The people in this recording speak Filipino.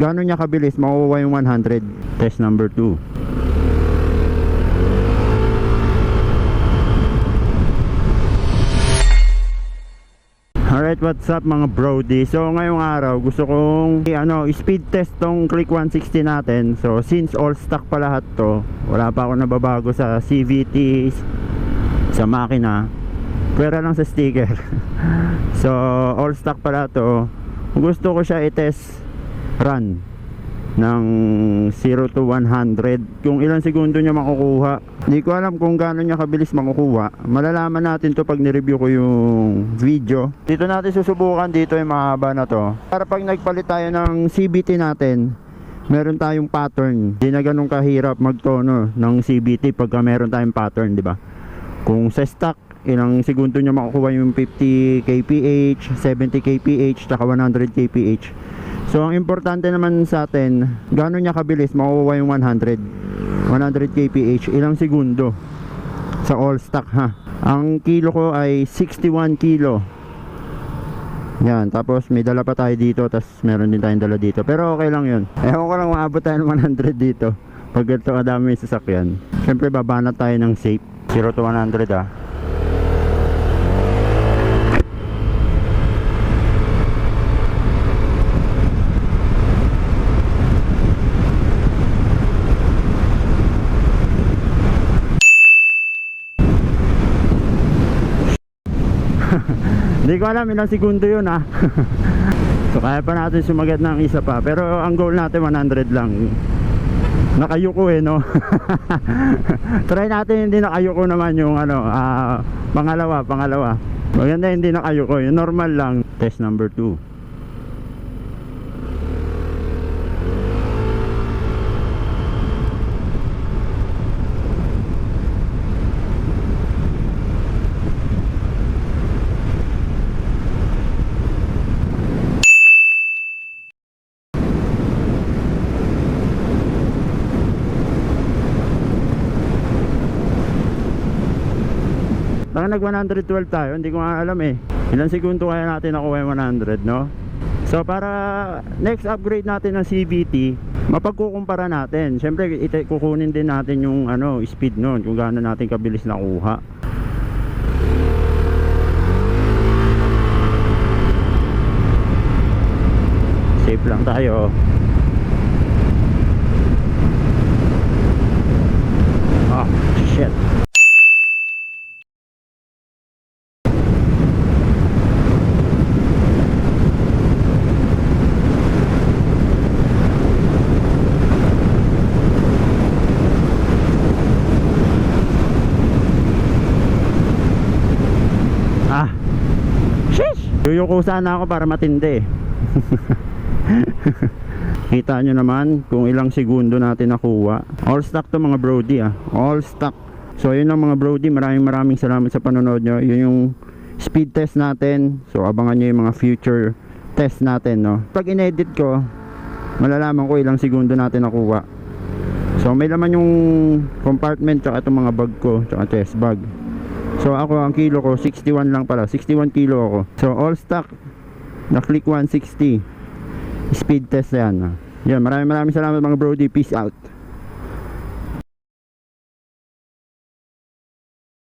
Gano'n niya kabilis, makukuha yung 100. Test number 2. Alright, what's up mga brody? So ngayong araw gusto kong i- ano, speed test tong Click 160 natin. So since all stock pa lahat to, wala pa ako nababago sa CVT sa makina. Pwera lang sa sticker. so all stock pala to. Gusto ko siya i-test run ng 0 to 100 kung ilang segundo niya makukuha. Hindi ko alam kung gaano niya kabilis makukuha. Malalaman natin to pag nireview ko yung video. Dito natin susubukan. Dito yung mahaba na to. Para pag nagpalit tayo ng CBT natin meron tayong pattern. Hindi na ganun kahirap magtono ng CBT pagka meron tayong pattern di ba? Kung sa stock ilang segundo niya makukuha yung 50 kph 70 kph tsaka 100 kph So ang importante naman sa atin, gaano niya kabilis makukuha yung 100. 100 kph, ilang segundo sa all stock ha. Ang kilo ko ay 61 kilo. Yan, tapos may dala pa tayo dito, tapos meron din tayong dala dito. Pero okay lang yun. Ewan ko lang maabot tayo ng 100 dito. Pag ganito kadami yung sasakyan. Siyempre babanat tayo ng safe. 0 to 100 ah. Hindi ko alam ilang segundo yun ah. so kaya pa natin sumagat ng isa pa. Pero ang goal natin 100 lang. Nakayuko eh no. Try natin hindi nakayuko naman yung ano, ah, pangalawa, pangalawa. Maganda hindi nakayuko, yung normal lang. Test number 2. Baka nag 112 tayo, hindi ko nga alam eh. Ilang segundo kaya natin nakuha yung 100, no? So para next upgrade natin ng CVT, mapagkukumpara natin. Siyempre kukunin din natin yung ano, speed noon, kung gaano natin kabilis nakuha. Safe lang tayo. Ah, shit. Ah. Sheesh! Yuyuko sana ako para matindi. Kita nyo naman kung ilang segundo natin nakuha. All stock to mga brody ah. All stock. So yun lang mga brody. Maraming maraming salamat sa panonood nyo. Yun yung speed test natin. So abangan nyo yung mga future test natin no. Pag inedit ko, malalaman ko ilang segundo natin nakuha. So may laman yung compartment tsaka itong mga bag ko tsaka chest bag. So ako ang kilo ko 61 lang pala. 61 kilo ako. So all stock na click 160 speed test yan. Yan, maraming maraming salamat mga brody. Peace out.